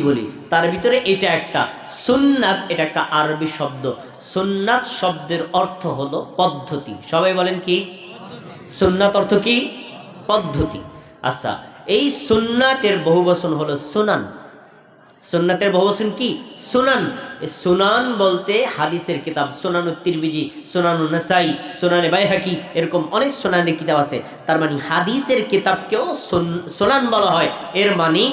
বলি? তার ভিতরে এটা একটা সুন্নাত, এটা একটা আরবি শব্দ। সুন্নাত শব্দের অর্থ হলো পদ্ধতি। সবাই বলেন কি? সুন্নাত অর্থ কি? পদ্ধতি। আচ্ছা এই সুন্নাতের বহুবচন হলো সুনান। সুন্নাতের বহুবচন কি? সুনান। সুনান বলতে হাদিসের কিতাব সোনানু তিরমিজি সোনানু নাসাই, সুনানে বাইহাকি, এরকম অনেক সোনানের কিতাব আছে। তার মানে হাদিসের কিতাবকেও সুন- সুনান বলা হয়। এর মানে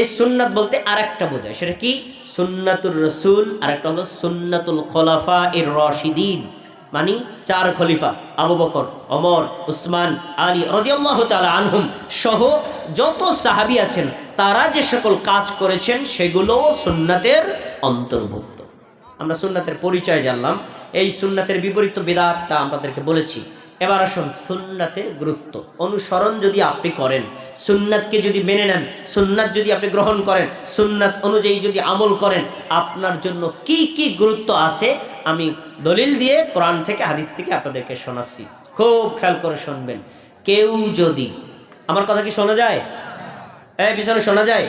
এই সুন্নাত বলতে আরেকটা বোঝায়, সেটা কি? সুন্নাতুর রসুল, আরেকটা হলো সুন্নাতুল খলাফা এর রশিদিন মানে চার খলিফা, আবু বকর অমর উসমান, আলী রদিয়াল্লাহ তালা আনহুম সহ যত সাহাবি আছেন, তারা যে সকল কাজ করেছেন, সেগুলো সুন্নাতের অন্তর্ভুক্ত। আমরা সুন্নাতের পরিচয় জানলাম, এই সুন্নাতের বিপরীত বেদাতটা আমাদেরকে বলেছি। এবার আসুন সুন্নাতের গুরুত্ব। অনুসরণ যদি আপনি করেন, সুন্নাতকে যদি মেনে নেন, সুন্নাত যদি আপনি গ্রহণ করেন, সুন্নাত অনুযায়ী যদি আমল করেন, আপনার জন্য কি কি গুরুত্ব আছে আমি দলিল দিয়ে কোরআন থেকে, হাদিস থেকে আপনাদেরকে শোনাচ্ছি। খুব খেয়াল করে শুনবেন। কেউ যদি, আমার কথা কি শোনা যায়? এই পিছনে শোনা যায়?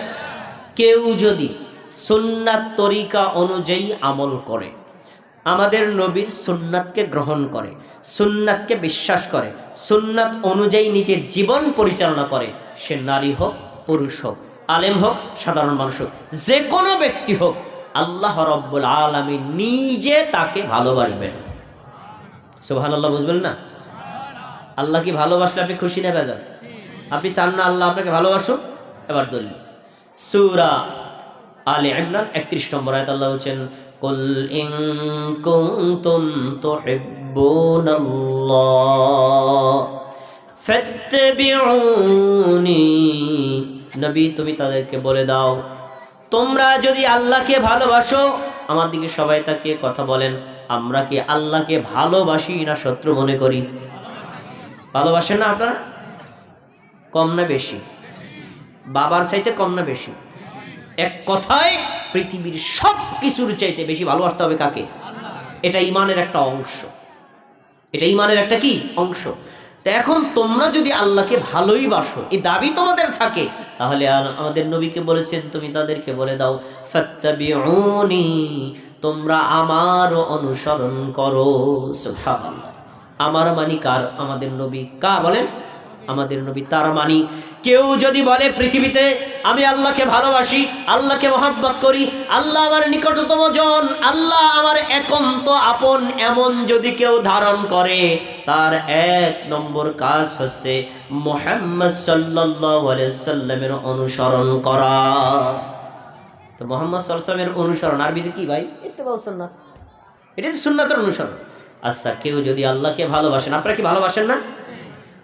কেউ যদি সুন্নাত তরিকা অনুযায়ী আমল করে আমাদের নবীর সুন্নাতকে গ্রহণ করে, সুন্নাতকে বিশ্বাস করে, সুন্নাত অনুযায়ী নিজের জীবন পরিচালনা করে। সে নারী হোক, পুরুষ হোক, আলেম হোক, সাধারণ মানুষ হোক যে কোনো ব্যক্তি হোক, আল্লাহ রব্বুল আলমী নিজে তাকে ভালোবাসবেন। সোহান আল্লাহ বুঝবেন না? আল্লাহ কি ভালোবাসলে আপনি খুশি নেবে যান আপনি চান না আল্লাহ আপনাকে ভালোবাসুন এবার দলিল। সুরা আলে ইমরান একত্রিশ নম্বর আয়াত আল্লাহ বলছেন কুল ইন কুনতুম তুহিব্বুনাল্লাহ ফাত্তাবিউনি নবী, তুমি তাদেরকে বলে দাও। তোমরা যদি আল্লাহকে ভালোবাসো, আমার দিকে সবাই তাকে কথা বলেন, আমরা কি আল্লাহকে ভালোবাসি না শত্রু মনে করি? ভালোবাসেন না আপনারা? কম না বেশি। বাবার চাইতে কম না বেশি। এক কথায় পৃথিবীর সব কিছুর চাইতে বেশি ভালোবাসতে হবে কাকে? এটা ইমানের একটা অংশ। এটা ইমানের একটা কি? অংশ। তা এখন তোমরা যদি আল্লাহকে ভালোই বাসো এই দাবি তোমাদের থাকে, তাহলে আমাদের নবীকে বলেছেন, তুমি তাদেরকে বলে দাও তোমরা আমার অনুসরণ করো। আমার মানি কার? আমাদের নবী কা বলেন? আমাদের নবী তার মানি, কেউ যদি বলে পৃথিবীতে, আমি আল্লাহকে ভালোবাসি, আল্লাহকে মহাব্বত করি, আল্লাহ আমার নিকটতম জন, আল্লাহ আমার একান্ত আপন, এমন যদি কেউ ধারণ করে, তার এক নম্বর কাজ হচ্ছে মোহাম্মদ সাল্লামের অনুসরণ করা। তো মোহাম্মদ সাল্লামের অনুসরণ, আরবিতে কি ভাই? বলছেন না এটা সুন্নাতের অনুসরণ। আচ্ছা কেউ যদি আল্লাহকে ভালোবাসেন, আপনারা কি ভালোবাসেন না?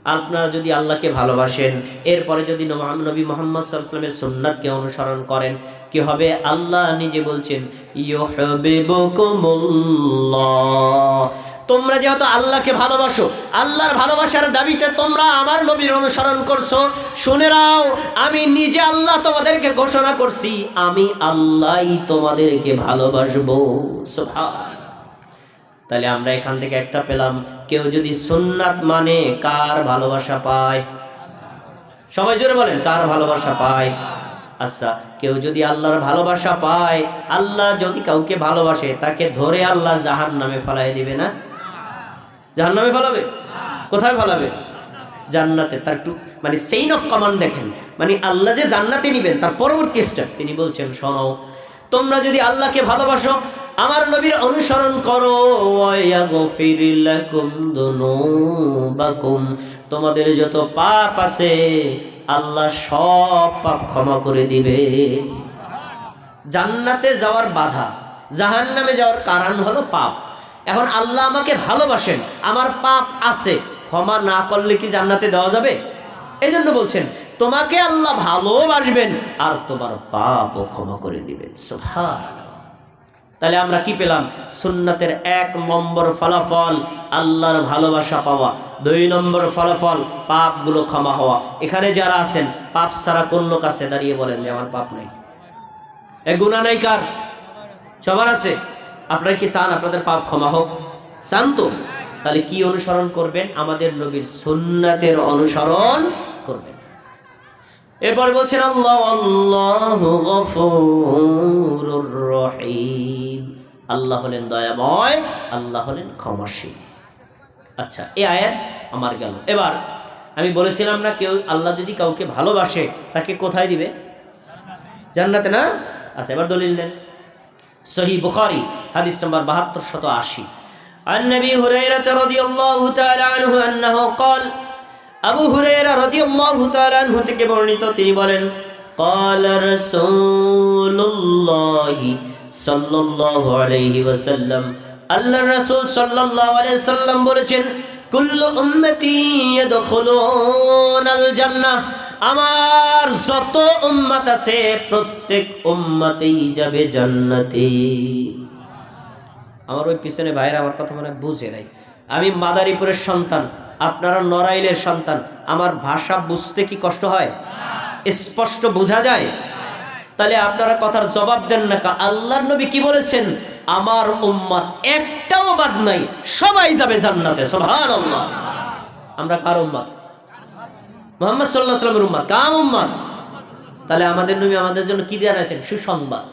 আপনারা যদি আল্লাহকে ভালোবাসেন, এরপরে যদি নব- মোহাম্মদ সাল্লামের সুন্নাতকে অনুসরণ করেন, কি হবে? আল্লাহ নিজে বলছেন তোমরা যেহেতু আল্লাহকে ভালোবাসো, আল্লাহর ভালোবাসার দাবিতে তোমরা আমার নবীর অনুসরণ করছ, শুনে রাও আমি নিজে আল্লাহ তোমাদেরকে ঘোষণা করছি, আমি আল্লাহই তোমাদেরকে ভালোবাসবো। সুবহান তাহলে আমরা এখান থেকে একটা পেলাম, কেউ যদি সুন্নাত মানে কার ভালোবাসা পায়? সবাই জোরে বলেন, কার ভালোবাসা পায়? আচ্ছা কেউ যদি আল্লাহর ভালোবাসা পায়, আল্লাহ যদি কাউকে ভালোবাসে, তাকে ধরে আল্লাহ জাহান নামে ফেলাই দিবে না? জাহান নামে ফেলাবে? কোথায় ফেলাবে? জান্নাতে। তার একটু মানে সেইন অফ কমান্ড দেখেন। মানে আল্লাহ যে জান্নাতে নিবেন, তার পরবর্তী স্টেপ তিনি বলছেন, শোনো, তোমরা যদি আল্লাহকে ভালোবাসো আমার নবীর অনুসরণ করো। তোমাদের যত পাপ আছে, আল্লাহ সব পাপ ক্ষমা করে দিবে। জান্নাতে যাওয়ার বাধা, জাহান্নামে যাওয়ার কারণ হলো পাপ। এখন আল্লাহ আমাকে ভালোবাসেন, আমার পাপ আছে, ক্ষমা না করলে কি জান্নাতে দেওয়া যাবে? এই জন্য বলছেন, তোমাকে আল্লাহ ভালোবাসবেন, আর তোমার পাপও ক্ষমা করে দিবেন। সোভা তাহলে আমরা কি পেলাম? সুন্নাতের এক নম্বর ফলাফল, আল্লাহর ভালোবাসা পাওয়া। দুই নম্বর ফলাফল, পাপগুলো ক্ষমা হওয়া। এখানে যারা আছেন, পাপ ছাড়া কোন লোক আছে? দাঁড়িয়ে বলেন যে আমার পাপ নেই। এ গুণা নাই কার? সবার আছে? আপনারা কি চান আপনাদের পাপ ক্ষমা হোক? চান তো? তাহলে কি অনুসরণ করবেন? আমাদের নবীর সুন্নাতের অনুসরণ করবেন। এরপর বলছেন আল্লাহ আল্লাহু গফুরুর রহিম আল্লাহ হলেন দয়াময় আল্লাহ হলেন ক্ষমাশীল আচ্ছা এই আয়াত আমার গেল এবার আমি বলেছিলাম না কেউ আল্লাহ যদি কাউকে ভালোবাসে তাকে কোথায় দিবে জান্নাতে না আচ্ছা এবার দলিল দেন সহি বুখারি হাদিস নম্বর বাহাত্তর শত আশি عن نبي هريرة رضي الله تعالى عنه أنه قال আবু হুরায়রা রাদিয়াল্লাহু তাআলা আনহু থেকে বর্ণিত তিনি বলেন قال رسول الله صلى الله عليه وسلم আল্লাহর রাসূল সাল্লাল্লাহু আলাইহি সাল্লাম বলেছেন কুল্লু উম্মতি ইয়াদখুলুনাল জান্নাহ আমার যত উম্মত আছে প্রত্যেক উম্মতেই যাবে জান্নাতে আমার ওই পিছনে ভাইয়ের আমার কথা মনে হয় বুঝে নাই আমি মাদারীপুরের সন্তান আপনারা নড়াইলের সন্তান, আমার ভাষা বুঝতে কি কষ্ট হয়? স্পষ্ট বোঝা যায়? তাহলে আপনারা কথার জবাব দেন না কা আল্লাহর নবী কি বলেছেন? আমার উম্মত একটাও বাদ নাই, সবাই যাবে জান্নাতে, সুবহানাল্লাহ। আমরা কার উম্মত? মোহাম্মদ সাল্লাহ সাল্লামের উম্মত। কাম উম্মত? তাহলে আমাদের নবী আমাদের জন্য কি দেওয়া আছেন সুসংবাদ।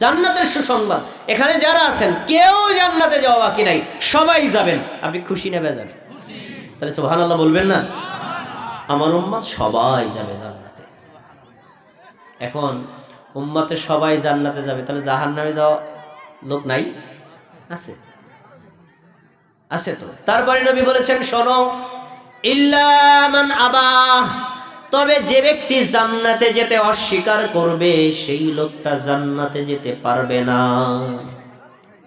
জান্নাতের সুসংবাদ। এখানে যারা আছেন, কেউ জান্নাতে যাওয়া বাকি নাই, সবাই যাবেন। আপনি খুশি নেবে যান তাহলে সোহান আল্লাহ বলবেন না? আমার উম্মাদ সবাই যাবে জান্নাতে। এখন উম্মাতে সবাই জান্নাতে যাবে, তাহলে জাহান নামে যাওয়া লোক নাই? আছে। আছে তো। তারপরে নবী বলেছেন, শোনো ইল্লামান আবা। তবে যে ব্যক্তি জান্নাতে যেতে অস্বীকার করবে, সেই লোকটা জান্নাতে যেতে পারবে না।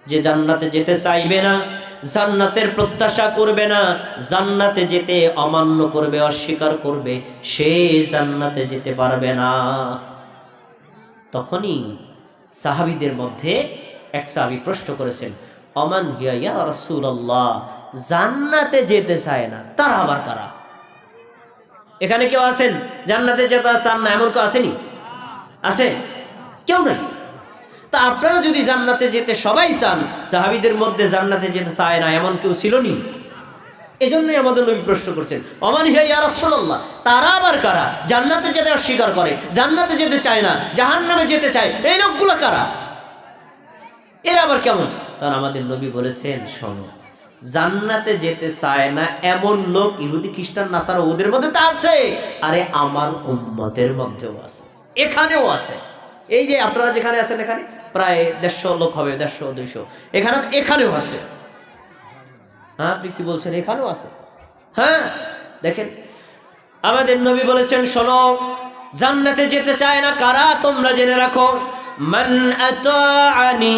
যে জান্নাতে যেতে চাইবে না, জান্নাতের প্রত্যাশা করবে না, জান্নাতে যেতে অমান্য করবে, অস্বীকার করবে, সে জান্নাতে যেতে পারবে না। তখনই সাহাবিদের মধ্যে এক সাহাবি প্রশ্ন করেছেন, অমান হিয়া ইয়া জান্নাতে যেতে চায় না, তারা আবার কারা? এখানে কেউ আছেন? জান্নাতে যেতে চান না, এমন কেউ আসেনি? আছে? কেউ নাই? তা আপনারা যদি জান্নাতে যেতে সবাই চান, সাহাবিদের মধ্যে জান্নাতে যেতে চায় না, এমন কেউ ছিল নি? এজন্যই আমাদের নবী প্রশ্ন করছেন অমান হিয়া রাসূলুল্লাহ? তারা আবার কারা? জান্নাতে যেতে অস্বীকার করে, জান্নাতে যেতে চায় না, জাহান্নামে যেতে চায়, এই লোকগুলো কারা? এরা আবার কেমন? তখন আমাদের নবী বলেছেন, শোনো, জান্নাতে যেতে চায় না এমন লোক ইহুদি, খ্রিস্টান, নাসারা ওদের মধ্যে তো আছে, আরে আমার উম্মতের মধ্যেও আছে, এখানেও আছে। এই যে আপনারা যেখানে আছেন এখানে প্রায় দেড়শো লোক হবে, দেড়শো, দুইশো। এখানে, এখানেও আছে। হ্যাঁ আপনি কি বলছেন? এখানেও আছে। হ্যাঁ দেখেন, আমাদের নবী বলেছেন, শোনো, জান্নাতে যেতে চায় না কারা? তোমরা জেনে রাখো, মান আতাআনি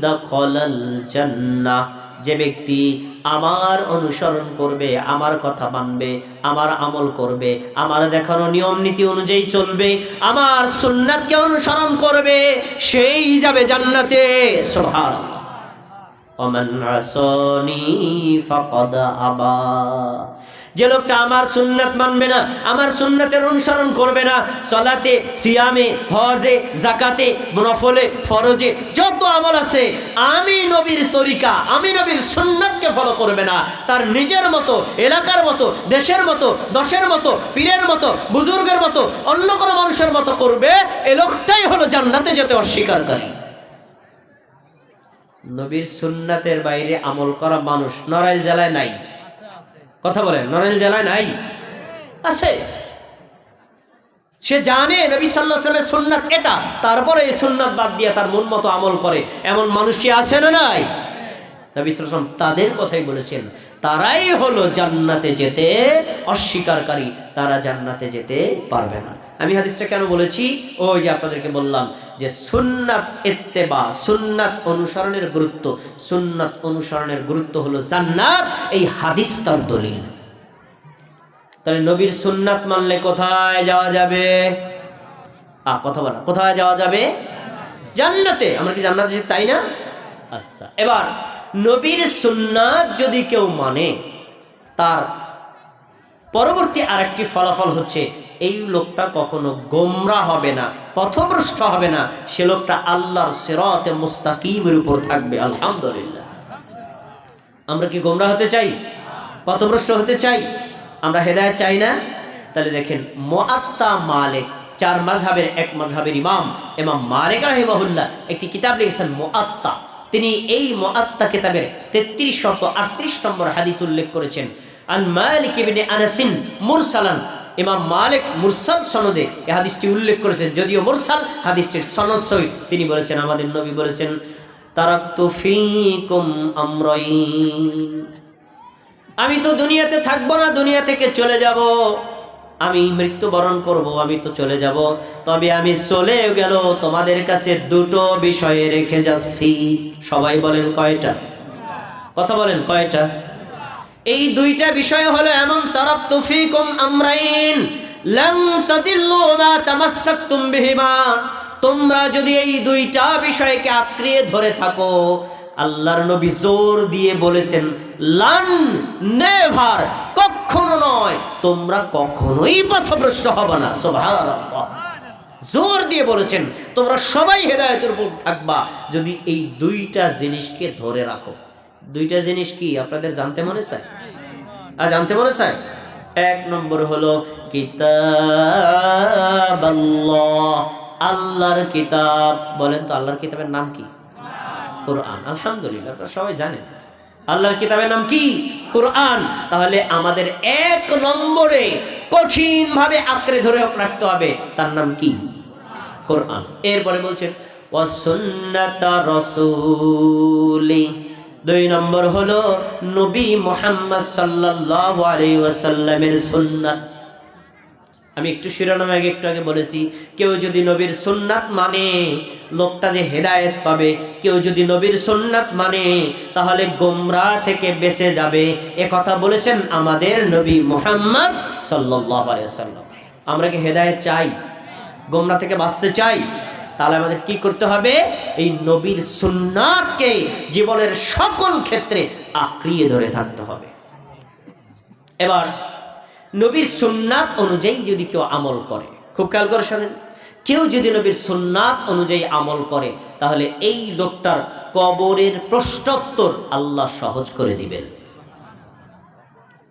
দখলাল জান্নাহ। যে ব্যক্তি আমার অনুসরণ করবে, আমার কথা মানবে, আমার আমল করবে, আমার দেখানো নিয়ম নীতি অনুযায়ী চলবে, আমার সুন্নাতকে অনুসরণ করবে, সেই যাবে জান্নাতে। সোহার অমান রাসনি আবা। যে লোকটা আমার সুন্নাত মানবে না, আমার সুন্নাতের অনুসরণ করবে না, সলাতে, সিয়ামে, হজে জাকাতে নফলে, ফরজে যত আমল আছে, আমি নবীর তরিকা, আমি নবীর সুন্নাতকে ফলো করবে না। তার নিজের মতো, এলাকার মতো, দেশের মতো, দশের মতো, পীরের মতো, বুজুর্গের মতো, অন্য কোনো মানুষের মতো করবে, এ লোকটাই হলো জান্নাতে যেতে অস্বীকারী। নবীর সুন্নাতের বাইরে আমল করা মানুষ নড়াইল জেলায় নাই। কথা বলেন, নরেন জেলায় নাই? আছে। সে জানে নবী সাল্লাহ সাল্লামের সুন্নাত এটা, তারপরে এই সুন্নাত বাদ দিয়ে তার মন মতো আমল করে। এমন মানুষটি আছে না নাই? নবী সাল্লাম তাদের কথাই বলেছেন তারাই হলো জান্নাতে যেতে অস্বীকারী, তারা জান্নাতে যেতে পারবে না। আমি হাদিসটা কেন বলেছি? ওই যে আপনাদেরকে বললাম যে সুন্নাত এত্তেবা সুন্নাত অনুসরণের গুরুত্ব, সুন্নাত অনুসরণের গুরুত্ব হলো জান্নাত, এই হাদিস তার দলিল। তাহলে নবীর সুন্নাত মানলে কোথায় যাওয়া যাবে? আ কথা বলা, কোথায় যাওয়া যাবে? জান্নাতে। আমরা কি জান্নাতে চাই না? আচ্ছা এবার নবীর সুন্নাত যদি কেউ মানে তার পরবর্তী আরেকটি ফলাফল হচ্ছে, এই লোকটা কখনো গোমরা হবে না, পথভ্রষ্ট হবে না, সে লোকটা আল্লাহর সেরতে মুস্তাকিমের উপর থাকবে, আলহামদুলিল্লাহ। আমরা কি গোমরা হতে চাই? পথভ্রষ্ট হতে চাই? আমরা হেদায়ত চাই না? তাহলে দেখেন মোয়াত্তা মালিক, চার মাঝহাবের এক মাঝহাবের ইমাম ইমাম মালিক রাহিমাহুল্লাহ, একটি কিতাব লিখেছেন মোয়াত্তা তিনি এই মোয়াত্তা কিতাবের তেত্রিশ শত আটত্রিশ নম্বর হাদিস উল্লেখ করেছেন। আন মালিক আনাসিন মুরসালান, ইমাম মালিক মুরসাল সনদে এই হাদিসটি উল্লেখ করেছেন। যদিও মুরসাল হাদিসটির সনদ সই তিনি বলেছেন, আমাদের নবী বলেছেন, তারাক্তু ফীকুম আমরাইন। আমি তো দুনিয়াতে থাকব না, দুনিয়া থেকে চলে যাব। আমি মৃত্যুবরণ করব, আমি তো চলে যাব। তবে আমি চলে গেল, তোমাদের কাছে দুটো বিষয়ে রেখে যাচ্ছি। সবাই বলেন কয়টা? কথা বলেন, কয়টা? এই দুইটা বিষয় হলো এমন তারাক তুফিকুম আমরাইন তোমরা যদি এই দুইটা বিষয়কে আঁকড়িয়ে ধরে থাকো, আল্লাহর নবী জোর দিয়ে বলেছেন, লান, নেভার কখনো নয়, তোমরা কখনোই পথভ্রষ্ট হবে না। জোর দিয়ে বলেছেন, তোমরা সবাই হেদায়েতের উপর থাকবা, যদি এই দুইটা জিনিসকে ধরে রাখো। দুইটা জিনিস কি, আপনাদের জানতে মনে চায়? আর জানতে মনে চায়? এক নম্বর হলো কিতাব আল্লাহর কিতাব, বলেন তো আল্লাহর কিতাবের নাম কি? কোরআন। আলহামদুলিল্লাহ, আপনারা সবাই জানেন। আল্লাহর কিতাবের নাম কি? কোরআন। তাহলে আমাদের এক নম্বরে কঠিন ভাবে আঁকড়ে ধরে রাখতে হবে। তার নাম কি? কোরআন। এরপরে বলছেন রাসূলি। দুই নম্বর হলো নবী মোহাম্মদ আলাইহি ওয়াসাল্লামের সুন্নাত। আমি একটু শিরোনামে আগে একটু আগে বলেছি, কেউ যদি নবীর সুন্নাত মানে লোকটা যে হেদায়েত পাবে, কেউ যদি নবীর সুন্নাত মানে তাহলে গোমরা থেকে বেঁচে যাবে। এ কথা বলেছেন আমাদের নবী মোহাম্মদ আলাইহি আমরা কি হেদায়েত চাই? গোমরা থেকে বাঁচতে চাই? তাহলে আমাদের কি করতে হবে? এই নবীর সুন্নাতকে জীবনের সকল ক্ষেত্রে আঁকড়িয়ে ধরে থাকতে হবে। এবার, নবীর সুন্নাত অনুযায়ী যদি কেউ আমল করে, খুব খেয়াল করে শোনেন। কেউ যদি নবীর সুন্নাত অনুযায়ী আমল করে, তাহলে এই লোকটার কবরের প্রশ্নোত্তর আল্লাহ সহজ করে দিবেন।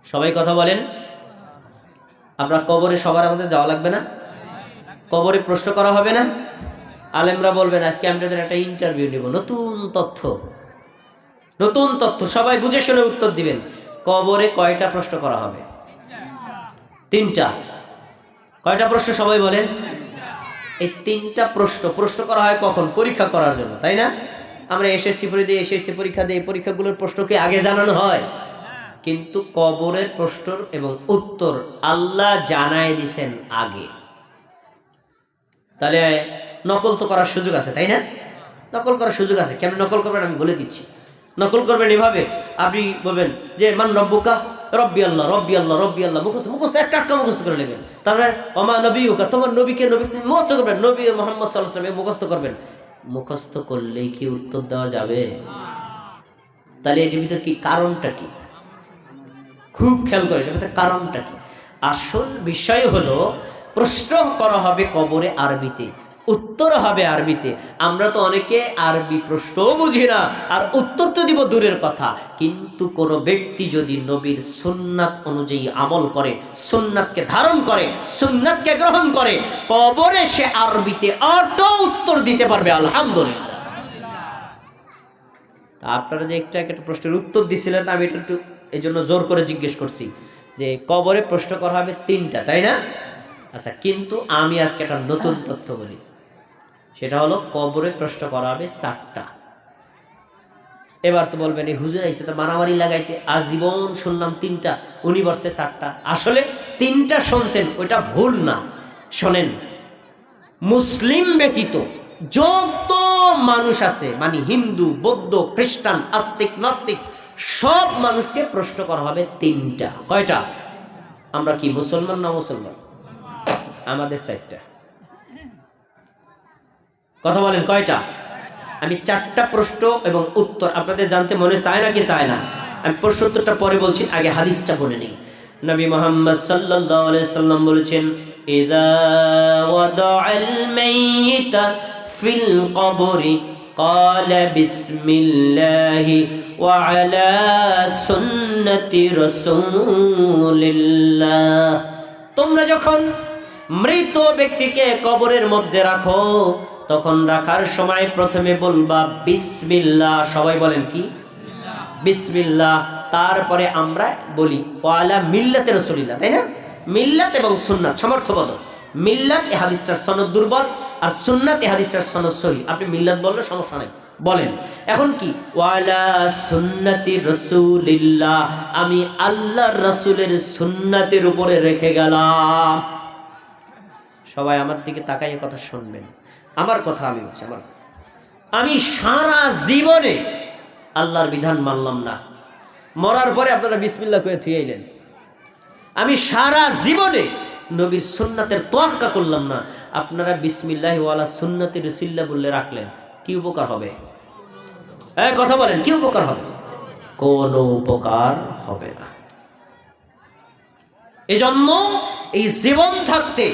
সবাই কথা বলেন? আমরা কবরে সবার আমাদের যাওয়া লাগবে না? কবরে প্রশ্ন করা হবে না? আলেমরা বলবেন, আজকে আমাদের একটা ইন্টারভিউ নিব। নতুন তথ্য। নতুন তথ্য। সবাই বুঝে শুনে উত্তর দিবেন। কবরে কয়টা প্রশ্ন করা হবে? তিনটা। কয়টা প্রশ্ন সবাই বলেন? এই তিনটা প্রশ্ন প্রশ্ন করা হয় কখন? পরীক্ষা করার জন্য, তাই না? আমরা এসএসসি পরীক্ষা দিই এসএসসি পরীক্ষা দিই এই পরীক্ষাগুলোর প্রশ্নকে আগে জানানো হয়? কিন্তু কবরের প্রশ্ন এবং উত্তর আল্লাহ জানায় দিছেন আগে। তাহলে নকল তো করার সুযোগ আছে, তাই না? নকল করার সুযোগ আছে। কেমন নকল করবেন আমি বলে দিচ্ছি। নকল করবেন এভাবে। আপনি বলবেন যে, মান রব্বুকা রব্বি আল্লাহ রব্বি আল্লাহ রব্বি আল্লাহ, মুখস্থ মুখস্থ একটা আটকা মুখস্থ করে নেবেন। তারপরে অমা নবী উকা তোমার নবীকে নবী মুখস্থ করবেন, নবী মোহাম্মদ সাল্লাহ সাল্লাম মুখস্থ করবেন। মুখস্থ করলেই কি উত্তর দেওয়া যাবে? তাহলে এটির ভিতর কি কারণটা কি? খুব খেয়াল করে, এটার ভিতরে কারণটা কি? আসল বিষয় হলো, প্রশ্ন করা হবে কবরে আরবিতে। উত্তর হবে আরবিতে। আমরা তো অনেকে আরবি প্রশ্নও বুঝি না, আর উত্তর তো দিব দূরের কথা। কিন্তু কোনো ব্যক্তি যদি নবীর সুন্নাত অনুযায়ী আমল করে, সুন্নাতকে ধারণ করে, সুন্নাতকে গ্রহণ করে, কবরে সে আরবিতে অটো উত্তর দিতে পারবে, আলহামদুলিল্লাহ। তা আপনারা যে একটা একটা প্রশ্নের উত্তর দিছিলেন, আমি এটা একটু এই জন্য জোর করে জিজ্ঞেস করছি যে কবরে প্রশ্ন করা হবে তিনটা, তাই না? আচ্ছা কিন্তু আমি আজকে একটা নতুন তথ্য বলি। সেটা হলো কবরে প্রশ্ন করা হবে চারটা। এবার তো বলবেন, এই হুজুর আইসে তো মারামারি লাগাইতে, আজীবন শুনলাম তিনটা, উনি বলছে চারটা। আসলে তিনটা শুনছেন, ওইটা ভুল না। শোনেন, মুসলিম ব্যতীত যত মানুষ আছে মানে হিন্দু, বৌদ্ধ, খ্রিস্টান, আস্তিক, নাস্তিক, সব মানুষকে প্রশ্ন করা হবে তিনটা। কয়টা? আমরা কি মুসলমান না মুসলমান? আমাদের চারটা। কথা বলেন কয়টা আমি চারটা প্রশ্ন এবং উত্তর আপনাদের জানতে মনে চায় না কি চায় না আমি প্রশ্ন উত্তরটা পরে বলছি আগে হাদিসটা বলে নিই নবী মোহাম্মদ সাল্লাল্লাহু আলাইহি সাল্লাম বলেছেন ইযা ওয়াদাআল মাইয়িতা ফিল কবরি قال بسم الله وعلى سنة رسول الله তোমরা যখন মৃত ব্যক্তিকে কবরের মধ্যে রাখো তখন রাখার সময় প্রথমে বলবা, বিসমিল্লাহ। সবাই বলেন কি? বিসমিল্লাহ। তারপরে আমরা বলি, ওয়ালা মিল্লাতে রসুলিল্লাহ। তাই না? মিল্লাত এবং সুন্নাত সমর্থবদ মিল্লাত এ হাদিসটার সনদ দুর্বল আর সুন্নাত এ হাদিসটার সনদ সহি। আপনি মিল্লাত বললে সমস্যা নাই। বলেন, এখন কি? ওয়ালা সুন্নাতি রসুলিল্লাহ। আমি আল্লাহর রসুলের সুন্নাতের উপরে রেখে গেলাম। সবাই আমার দিকে তাকাই কথা শুনবেন। আমার কথা আমি বলছি, আমার আমি সারা জীবনে আল্লাহর বিধান মানলাম না। মরার পরে আপনারা বিসমিল্লা করে থুয়ে এলেন আমি সারা জীবনে নবীর সুন্নাতের তোয়াক্কা করলাম না। আপনারা বিসমিল্লাহ ওয়ালা সুন্নাতি রসিল্লা বললে রাখলেন। কি উপকার হবে? এই কথা বলেন, কি উপকার হবে? কোনো উপকার হবে না। এজন্য এই জীবন থাকতে,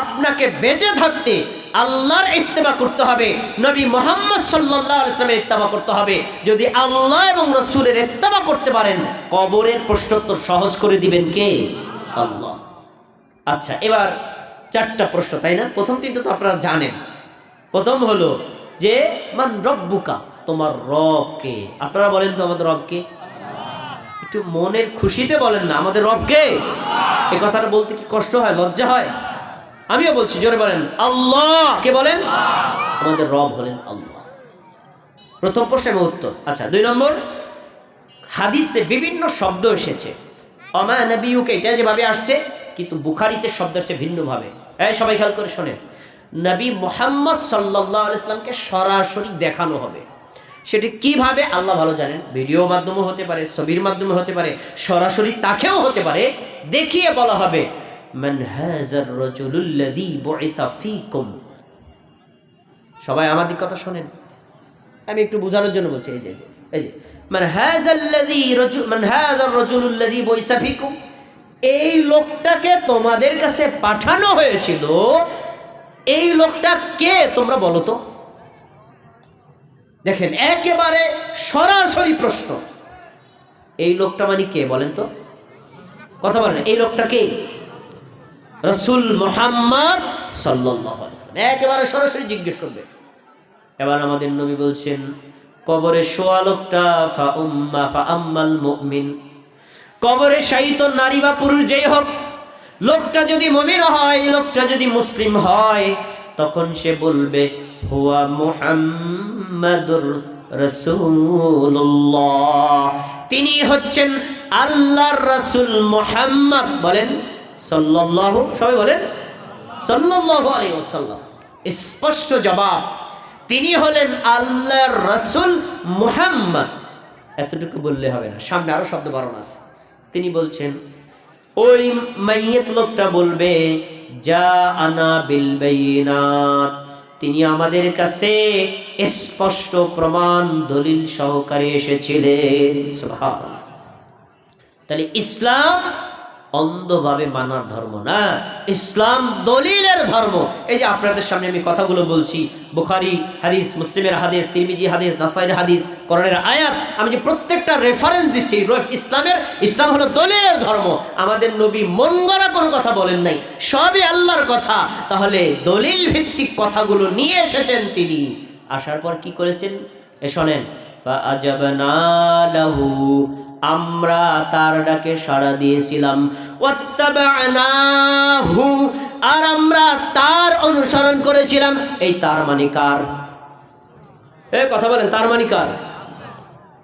আপনাকে বেঁচে থাকতে আল্লাহর ইত্তেবা করতে হবে। নবী মোহাম্মদ সাল্লাহ ইসলামের ইত্তেবা করতে হবে। যদি আল্লাহ এবং রসুলের ইত্তেবা করতে পারেন, কবরের প্রশ্নোত্তর সহজ করে দিবেন কে? আল্লাহ। আচ্ছা এবার চারটা প্রশ্ন, তাই না? প্রথম তিনটা তো আপনারা জানেন। প্রথম হলো যে, মান রব্বুকা? তোমার রবকে। আপনারা বলেন তো আমাদের রবকে। একটু মনের খুশিতে বলেন না, আমাদের রবকে? এ কথাটা বলতে কি কষ্ট হয়, লজ্জা হয়? আমিও বলছি, জোরে বলেন, আল্লাহ। কে বলেন? আমাদের রব হলেন আল্লাহ। প্রথম প্রশ্ন এবং উত্তর। আচ্ছা দুই নম্বর। হাদিসে বিভিন্ন শব্দ এসেছে। অমা নবীকে এটা যেভাবে আসছে, কিন্তু বুখারিতে শব্দ হচ্ছে ভিন্নভাবে। হ্যাঁ সবাই খেয়াল করে শোনেন। নবী মোহাম্মদ সাল্লাহ ইসলামকে সরাসরি দেখানো হবে। সেটি কীভাবে, আল্লাহ ভালো জানেন। ভিডিও মাধ্যমে হতে পারে, ছবির মাধ্যমে হতে পারে, সরাসরি তাকেও হতে পারে। দেখিয়ে বলা হবে। সবাই আমাদের কথা শোনেন। আমি একটু বোঝানোর জন্য বলছি, এই যে এই যে এই লোকটাকে তোমাদের কাছে পাঠানো হয়েছিল। এই লোকটা কে তোমরা বলো তো? দেখেন, একেবারে সরাসরি প্রশ্ন। এই লোকটা মানে কে বলেন তো? কথা বলেন, এই লোকটা কে? রসুল মোহাম্মদ সাল্লাহ একেবারে সরাসরি জিজ্ঞেস করবে। এবার আমাদের নবী বলছেন, কবরে শোয়া ফা উম্মা, ফা আম্মাল মুমিন। কবরে শায়িত নারী বা পুরুষ যেই হোক, লোকটা যদি মমিন হয়, লোকটা যদি মুসলিম হয়, তখন সে বলবে, হুয়া মুহাম্মাদুর রাসূলুল্লাহ। তিনি হচ্ছেন আল্লাহর রাসূল মুহাম্মদ। বলেন সাল্লাল্লাহু, সবাই বলেন, সাল্লাল্লাহু আলাইহি ওয়াসাল্লাম। স্পষ্ট জবাব, তিনি হলেন আল্লাহ রাসূল মুহাম্মদ। এতটুকু বললে হবে না, সামনে আরও শব্দ বারণ আছে। তিনি বলছেন, ওই মাইয়েত লোকটা বলবে যা আনা বিল বাইনাত তিনি আমাদের কাছে স্পষ্ট প্রমাণ, দলিল সহকারে এসেছিলেন। তাহলে ইসলাম অন্ধভাবে মানার ধর্ম না ইসলাম দলিলের ধর্ম এই যে আপনাদের সামনে আমি কথাগুলো বলছি বুখারি হাদিস মুসলিমের হাদিস তিরমিজি হাদিস নাসাইর হাদিস করণের আয়াত আমি যে প্রত্যেকটা রেফারেন্স দিচ্ছি রফ ইসলামের ইসলাম হলো দলিলের ধর্ম আমাদের নবী মন গড়া কোনো কথা বলেন নাই সবই আল্লাহর কথা তাহলে দলিল ভিত্তিক কথাগুলো নিয়ে এসেছেন তিনি আসার পর কি করেছেন এ শোনেন فأجبنا له আমরা তার ডাকে সাড়া দিয়েছিলাম। আর আমরা তার অনুসরণ করেছিলাম। এই তার মানে কার? এ, কথা বলেন, তার মানে কার?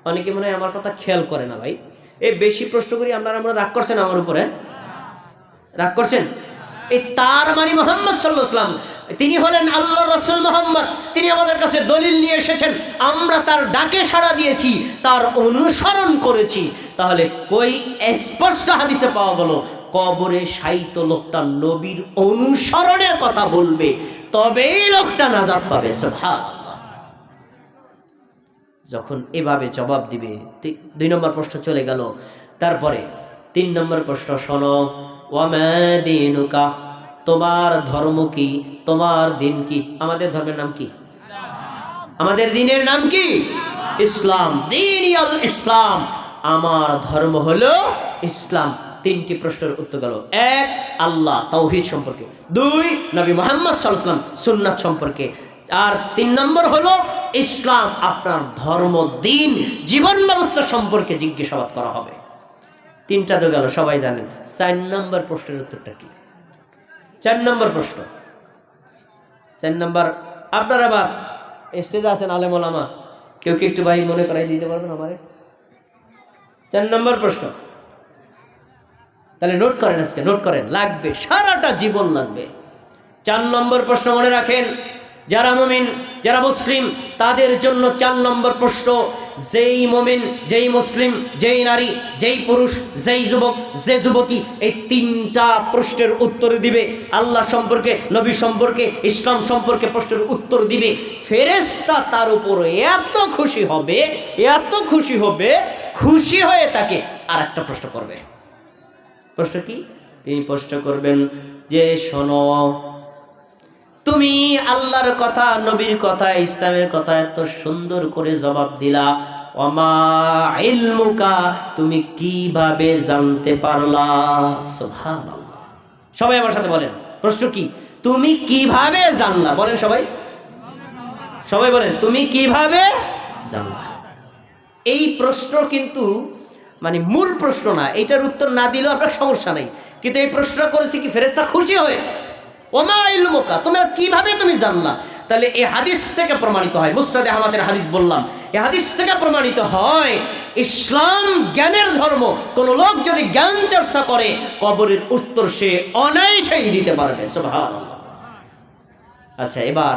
অনেকে মনে হয় আমার কথা খেয়াল করে না ভাই। এই বেশি প্রশ্ন করি, আপনারা আমরা রাগ করছেন আমার উপরে? রাগ করছেন? এই তার মানে মোহাম্মদ সাল্লাহাম তিনি হলেন আল্লাহ রসুল মোহাম্মদ। তিনি আমাদের কাছে দলিল নিয়ে এসেছেন, আমরা তার ডাকে সাড়া দিয়েছি, তার অনুসরণ করেছি। তাহলে কই স্পষ্ট হাদিসে পাওয়া গেল, কবরে সাহিত্য লোকটা নবীর অনুসরণের কথা বলবে, তবেই লোকটা নাজাত পাবে। যখন এভাবে জবাব দিবে দুই নম্বর প্রশ্ন চলে গেল। তারপরে তিন নম্বর প্রশ্ন শোনো ওয়ামাদিনুকা তোমার ধর্ম কি? তোমার দিন কি? আমাদের ধর্মের নাম কি? আমাদের দিনের নাম কি? ইসলাম। দিন ইসলাম। আমার ধর্ম হলো ইসলাম। তিনটি প্রশ্নের উত্তর গেল। এক, আল্লাহ তৌহিদ সম্পর্কে। দুই, নবী মোহাম্মদ সাল্লাম সুন্নাত সম্পর্কে। আর তিন নম্বর হলো ইসলাম, আপনার ধর্ম, দিন, জীবন ব্যবস্থা সম্পর্কে জিজ্ঞাসাবাদ করা হবে। তিনটা তো গেল, সবাই জানেন। চার নম্বর প্রশ্নের উত্তরটা কি? চার নম্বর প্রশ্ন। চার নম্বর, আপনার আবার স্টেজে আছেন আলেম ওলামা, কেউ কি একটু ভাই মনে করাই দিতে পারবেন আমারে? চার নম্বর প্রশ্ন। তাহলে নোট করেন আজকে নোট করেন, লাগবে, সারাটা জীবন লাগবে। চার নম্বর প্রশ্ন মনে রাখেন, যারা মমিন, যারা মুসলিম, তাদের জন্য চার নম্বর প্রশ্ন যেই মমিন, যেই মুসলিম, যেই নারী, যেই পুরুষ, যেই যুবক, যে যুবতী এই তিনটা প্রশ্নের উত্তর দিবে। আল্লাহ সম্পর্কে, নবী সম্পর্কে, ইসলাম সম্পর্কে প্রশ্নের উত্তর দিবে। ফেরেস্তা তার উপর এত খুশি হবে, এত খুশি হবে, খুশি হয়ে তাকে আর একটা প্রশ্ন করবে। প্রশ্ন কি? তিনি প্রশ্ন করবেন যে, শোনো তুমি আল্লাহর কথা, নবীর কথা, ইসলামের কথা এত সুন্দর করে জবাব দিলা। ওমা ইলমুকা, তুমি কীভাবে জানতে পারলা? সবাই আমার সাথে বলেন, প্রশ্ন কি? তুমি কীভাবে জানলা? বলেন সবাই। সবাই বলেন, তুমি কীভাবে জানলা? এই প্রশ্ন কিন্তু মানে মূল প্রশ্ন না, এটার উত্তর না দিলেও আপনার সমস্যা নেই। কিন্তু এই প্রশ্ন করেছি কি ফেরেস্তা খুশি হয়ে? ওমা ইলমুকা, তোমরা কীভাবে তুমি জানলা? তাহলে এই হাদিস থেকে প্রমাণিত হয়। মুস্তাদে আহমদের হাদিস বললাম এই হাদিস থেকে প্রমাণিত হয়, ইসলাম জ্ঞানের ধর্ম, কোন লোক যদি জ্ঞান চর্চা করে, কবরের উত্তর সে অনায়াসেই দিতে পারবে আচ্ছা এবার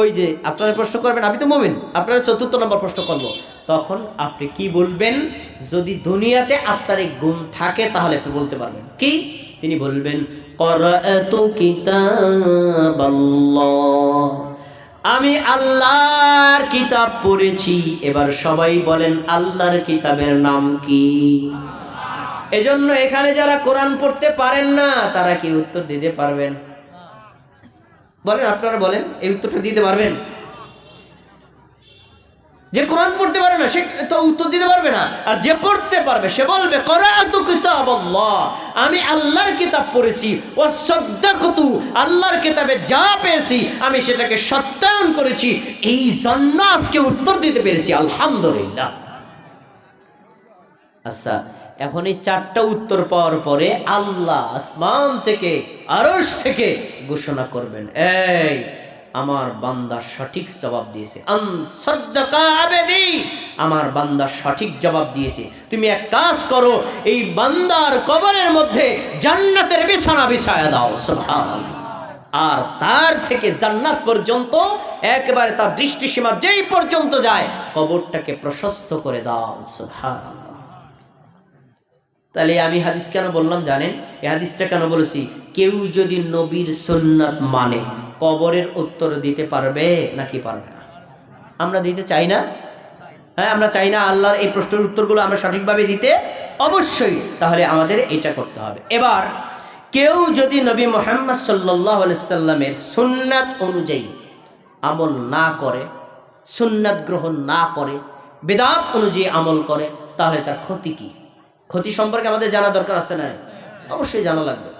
ওই যে আপনারা প্রশ্ন করবেন, আমি তো মমিন, আপনারা চতুর্থ নম্বর প্রশ্ন করব। তখন আপনি কি বলবেন? যদি দুনিয়াতে আপনার এই গুণ থাকে, তাহলে আপনি বলতে পারবেন। কি? তিনি বলবেন করাতু الله. আমি আল্লাহর কিতাব পড়েছি। এবার সবাই বলেন, আল্লাহর কিতাবের নাম কি? এজন্য এখানে যারা কোরআন পড়তে পারেন না, তারা কি উত্তর দিতে পারবেন? বলেন, আপনারা বলেন, এই উত্তরটা দিতে পারবেন? যে কোরআন পড়তে পারে না, সে তো উত্তর দিতে পারবে না। আর যে পড়তে পারবে, সে বলবে আমি আল্লাহর কিতাব পড়েছি। ও সদ্দাকতু আল্লাহর কিতাবে যা পেয়েছি, আমি সেটাকে সত্যায়ন করেছি। এই জন্য আজকে উত্তর দিতে পেরেছি, আলহামদুলিল্লাহ। আচ্ছা এখন এই চারটা উত্তর পাওয়ার পরে আল্লাহ আসমান থেকে, আরশ থেকে ঘোষণা করবেন। এই আমার বান্দা সঠিক জবাব দিয়েছে। আমার বান্দা সঠিক জবাব দিয়েছে। তুমি এক কাজ করো, এই বান্দার কবরের মধ্যে জান্নাতের বিছানা বিছায়া দাও আর তার থেকে জান্নাত পর্যন্ত, একেবারে তার দৃষ্টিসীমা যেই পর্যন্ত যায়, কবরটাকে প্রশস্ত করে দাও, সুবহানাল্লাহ। তাহলে আমি হাদিস কেন বললাম জানেন? এই হাদিসটা কেন বলেছি? কেউ যদি নবীর সুন্নাত মানে কবরের উত্তর দিতে পারবে নাকি পারবে না? আমরা দিতে চাই না? হ্যাঁ আমরা চাই না আল্লাহর এই প্রশ্নের উত্তরগুলো আমরা সঠিকভাবে দিতে? অবশ্যই। তাহলে আমাদের এটা করতে হবে। এবার, কেউ যদি নবী মোহাম্মদ সাল্লাহ সুন্নাত অনুযায়ী আমল না করে, সুন্নাত গ্রহণ না করে, বেদাত অনুযায়ী আমল করে, তাহলে তার ক্ষতি কি? ক্ষতি সম্পর্কে আমাদের জানা দরকার আছে না অবশ্যই জানা লাগবে।